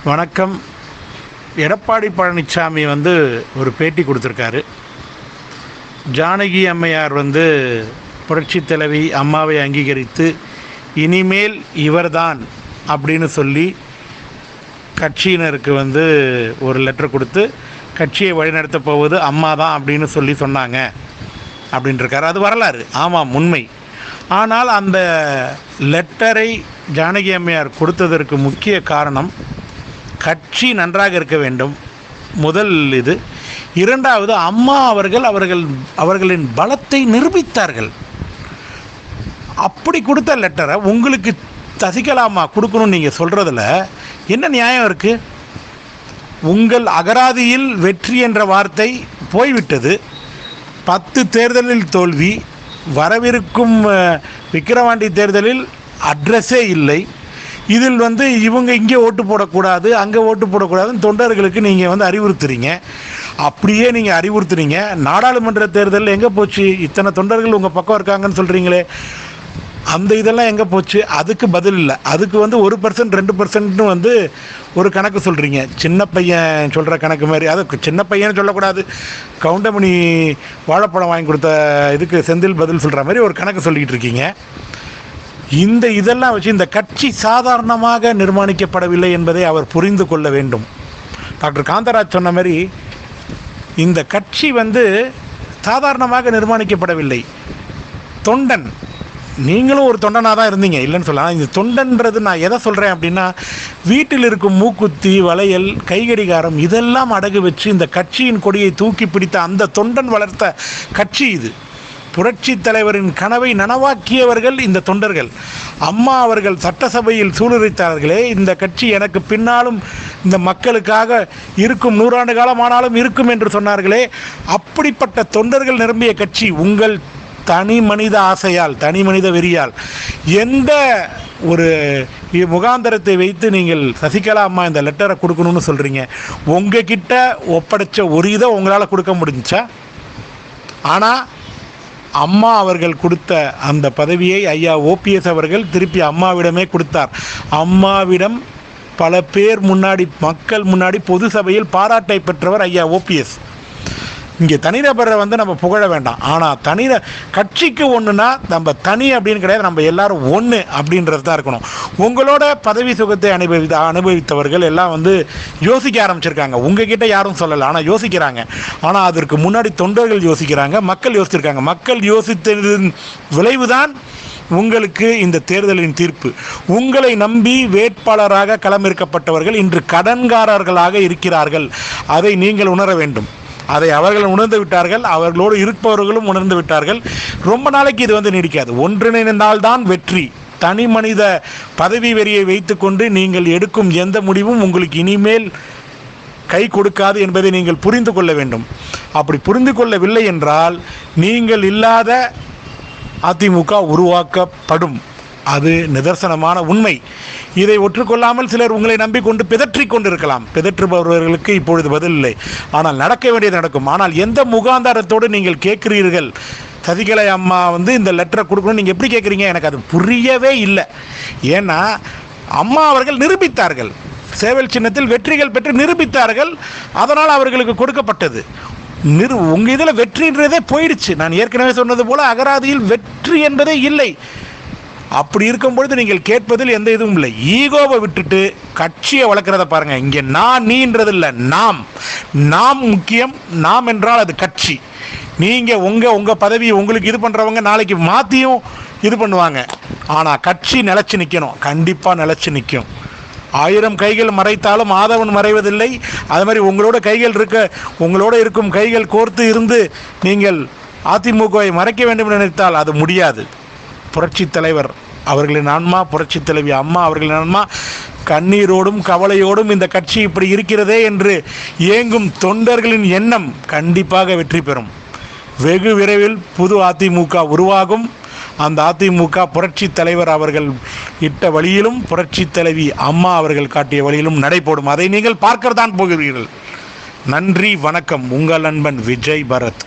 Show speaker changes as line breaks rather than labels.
வணக்கம். எடப்பாடி பழனிசாமி வந்து ஒரு பேட்டி கொடுத்துருக்காரு. ஜானகி அம்மையார் வந்து புரட்சி தலைவி அம்மாவை அங்கீகரித்து இனிமேல் இவர்தான் அப்படின்னு சொல்லி கட்சியினருக்கு வந்து ஒரு லெட்டர் கொடுத்து கட்சியை வழிநடத்த போவது அம்மா தான் அப்படின்னு சொல்லி சொன்னாங்க அப்படின்ட்டுருக்காரு அது வரலாறு. ஆமாம் உண்மை. ஆனால் அந்த லெட்டரை ஜானகி அம்மையார் கொடுத்ததற்கு முக்கிய காரணம் கட்சி நன்றாக இருக்க வேண்டும். முதல் இது. இரண்டாவது அம்மா அவர்கள் அவர்கள் அவர்களின் பலத்தை நிரூபித்தார்கள். அப்படி கொடுத்த லெட்டரை உங்களுக்கு சசிகலாமா கொடுக்கணும்னு நீங்கள் சொல்கிறதுல என்ன நியாயம் இருக்குது உங்கள் அகராதியில் வெற்றி என்ற வார்த்தை போய்விட்டது. பத்து தேர்தலில் தோல்வி. வரவிருக்கும் விக்கிரவாண்டி தேர்தலில் அட்ரஸே இல்லை. இதில் வந்து இவங்க இங்கே ஓட்டு போடக்கூடாது அங்கே ஓட்டு போடக்கூடாதுன்னு தொண்டர்களுக்கு நீங்கள் வந்து அறிவுறுத்துறீங்க. அப்படியே நீங்கள் அறிவுறுத்துறீங்க. நாடாளுமன்ற தேர்தலில் எங்கே போச்சு? இத்தனை தொண்டர்கள் உங்கள் பக்கம் இருக்காங்கன்னு சொல்கிறீங்களே அந்த இதெல்லாம் எங்கே போச்சு? அதுக்கு பதில் இல்லை. அதுக்கு வந்து ஒரு பர்சன்ட் ரெண்டு பர்சன்ட்னு வந்து ஒரு கணக்கு சொல்கிறீங்க சின்ன பையன் சொல்கிற கணக்கு மாதிரி. அது சின்ன பையன் சொல்லக்கூடாது. கவுண்டமணி வாழைப்பழம் வாங்கி கொடுத்த இதுக்கு செந்தில் பதில் சொல்கிற மாதிரி ஒரு கணக்கு சொல்லிக்கிட்டு இருக்கீங்க. இந்த இதெல்லாம் வச்சு இந்த கட்சி சாதாரணமாக நிர்மாணிக்கப்படவில்லை என்பதை அவர் புரிந்து கொள்ள வேண்டும். டாக்டர் காந்தராஜ் சொன்ன மாதிரி இந்த கட்சி வந்து சாதாரணமாக நிர்மாணிக்கப்படவில்லை. தொண்டன். நீங்களும் ஒரு தொண்டனாக தான் இருந்தீங்க இல்லைன்னு சொல்லலாம். இந்த தொண்டன்றது நான் எதை சொல்கிறேன் அப்படின்னா வீட்டில் இருக்கும் மூக்குத்தி வளையல் கைகடிகாரம் இதெல்லாம் அடகு வச்சு இந்த கட்சியின் கொடியை தூக்கி பிடித்த அந்த தொண்டன் வளர்த்த கட்சி இது. புரட்சி தலைவரின் கனவை நனவாக்கியவர்கள் இந்த தொண்டர்கள். அம்மா அவர்கள் சட்டசபையில் சூளுரைத்தார்களே இந்த கட்சி எனக்கு பின்னாலும் இந்த மக்களுக்காக இருக்கும் நூறாண்டு காலமானாலும் இருக்கும் என்று சொன்னார்களே அப்படிப்பட்ட தொண்டர்கள் நிரம்பிய கட்சி உங்கள் தனி மனித ஆசையால் தனி மனித வெறியால் எந்த ஒரு முகாந்தரத்தை வைத்து நீங்கள் சசிகலா அம்மா இந்த லெட்டரை கொடுக்கணும்னு சொல்கிறீங்க உங்ககிட்ட ஒப்படைச்ச ஒரு இதை உங்களால் கொடுக்க முடிஞ்சா? ஆனால் அம்மா அவர்கள் கொடுத்த அந்த பதவியை ஐயா ஓபிஎஸ் அவர்கள் திருப்பி அம்மாவிடமே கொடுத்தார். அம்மாவிடம் பல பேர் முன்னாடி மக்கள் முன்னாடி பொது சபையில் பாராட்டை பெற்றவர் ஐயா ஓபிஎஸ் இங்கே தனிநபரை வந்து நம்ம புகழ வேண்டாம். ஆனால் தனி கட்சிக்கு ஒன்றுனா நம்ம தனி அப்படின்னு கிடையாது. நம்ம எல்லாரும் ஒன்று அப்படின்றது தான் இருக்கணும். உங்களோட பதவி சுகத்தை அனுபவித்த அனுபவித்தவர்கள் எல்லாம் வந்து யோசிக்க ஆரம்பிச்சிருக்காங்க. உங்ககிட்ட யாரும் சொல்லலை. ஆனால் யோசிக்கிறாங்க. ஆனால் அதற்கு முன்னாடி தொண்டர்கள் யோசிக்கிறாங்க. மக்கள் யோசிச்சிருக்காங்க. மக்கள் யோசித்ததின் விளைவுதான் உங்களுக்கு இந்த தேர்தலின் தீர்ப்பு. உங்களை நம்பி வேட்பாளராக களமிறக்கப்பட்டவர்கள் இன்று கடன்காரர்களாக இருக்கிறார்கள். அதை நீங்கள் உணர வேண்டும். அதை அவர்கள் உணர்ந்து விட்டார்கள் அவர்களோடு இருப்பவர்களும் உணர்ந்து விட்டார்கள். ரொம்ப நாளைக்கு இது வந்து நீடிக்காது. ஒன்றிணைந்தால்தான் வெற்றி. தனி மனித பதவி வெறியை வைத்துக்கொண்டு நீங்கள் எடுக்கும் எந்த முடிவும் உங்களுக்கு இனிமேல் கை கொடுக்காது என்பதை நீங்கள் புரிந்து கொள்ள வேண்டும். அப்படி புரிந்து கொள்ளவில்லை என்றால் நீங்கள் இல்லாத அதிமுக உருவாக்கப்படும். அது நிதர்சனமான உண்மை. இதை ஒற்றுக்கொள்ளாமல் சிலர் உங்களை நம்பிக்கொண்டு பிதற்றிக் கொண்டிருக்கலாம். பிதற்றுபவர்களுக்கு இப்பொழுது பதில் இல்லை. ஆனால் நடக்க வேண்டியது நடக்கும். ஆனால் எந்த முகாந்தாரத்தோடு நீங்கள் கேட்கிறீர்கள்? சசிகலை அம்மா வந்து இந்த லெட்டரை கொடுக்கணும் நீங்கள் எப்படி கேட்குறீங்க? எனக்கு அது புரியவே இல்லை. ஏன்னா அம்மா அவர்கள் நிரூபித்தார்கள். சேவல் சின்னத்தில் வெற்றிகள் பெற்று நிரூபித்தார்கள். அதனால் அவர்களுக்கு கொடுக்கப்பட்டது. நிறு உங்கள் இதில் வெற்றின்றதே போயிடுச்சு. நான் ஏற்கனவே சொன்னது போல் அகராதியில் வெற்றி என்பதே இல்லை. அப்படி இருக்கும் பொழுது நீங்கள் கேட்பதில் எந்த இதுவும் இல்லை. ஈகோவை விட்டுட்டு கட்சியை வளர்க்குறத பாருங்க. இங்கே நான் நீன்றது இல்லை நாம். நாம் முக்கியம் நாம் என்றால் அது கட்சி. நீங்கள் உங்கள் உங்கள் பதவி உங்களுக்கு இது பண்ணுறவங்க நாளைக்கு மாற்றியும் இது பண்ணுவாங்க. ஆனால் கட்சி நிலச்சி நிற்கணும் கண்டிப்பாக நிலச்சி நிற்கும் ஆயிரம் கைகள் மறைத்தாலும் ஆதவன் மறைவதில்லை. அது மாதிரி உங்களோட கைகள் இருக்க உங்களோட இருக்கும் கைகள் கோர்த்து இருந்து நீங்கள் அதிமுகவை மறைக்க வேண்டும் என்று நினைத்தால் அது முடியாது. புரட்சி தலைவர் அவர்களின் ஆன்மா புரட்சி தலைவி அம்மா அவர்களின் ஆன்மா கண்ணீரோடும் கவலையோடும் இந்த கட்சி இப்படி இருக்கிறதே என்று ஏங்கும் தொண்டர்களின் எண்ணம் கண்டிப்பாக வெற்றி பெறும். வெகு விரைவில் புது அதிமுக உருவாகும். அந்த அதிமுக புரட்சி தலைவர் அவர்கள் இட்ட வழியிலும் புரட்சி தலைவி அம்மா அவர்கள் காட்டிய வழியிலும் நடைபோடும். அதை நீங்கள் பார்க்கத்தான் போகிறீர்கள். நன்றி வணக்கம். உங்கள் நண்பன் விஜய் பரத்.